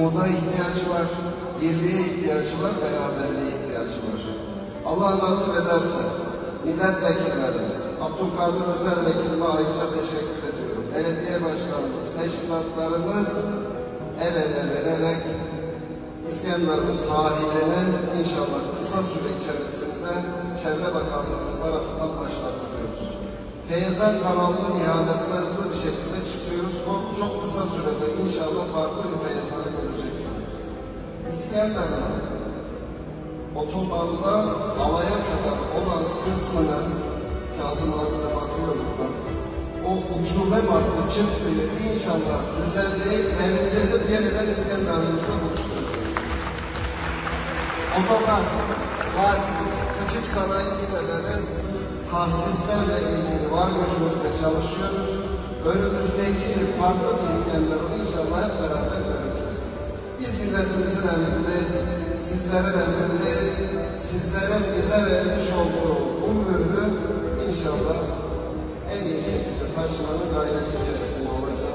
umuda ihtiyacı var, birliğe ihtiyacı var, beraberliğe ihtiyacı var. Allah nasip ederse milletvekillerimiz, Abdülkadir Özel Vekilime ayrıca teşekkür ediyorum. Belediye başkanımız, teşkilatlarımız el ele vererek İskenderun sahilinin inşallah kısa süre içerisinde Çevre Bakanlığımız tarafından başlatılıyoruz. Feyzan kanalının ihalesine hızlı bir şekilde çıkıyoruz. Çok, çok kısa sürede inşallah farklı bir göreceksiniz. İskenderun otobandan alaya kadar olan kısmını Kazım abi de bakıyor buradan. O ucube madde çıktığı inşallah düzenleyip revize edip yeniden İskenderun'umuzda buluşturacağız. Otogar, park, küçük sanayi siteleri tahsislerle ilgili var gücümüzle çalışıyoruz. Önümüzdeki farklı bir İskenderun'u inşallah hep beraber milletimizin emrindeyiz, sizlerin emrindeyiz. Sizlerin bize vermiş olduğu bu mührü inşallah en iyi şekilde taşımanın gayreti içerisinde olacağız.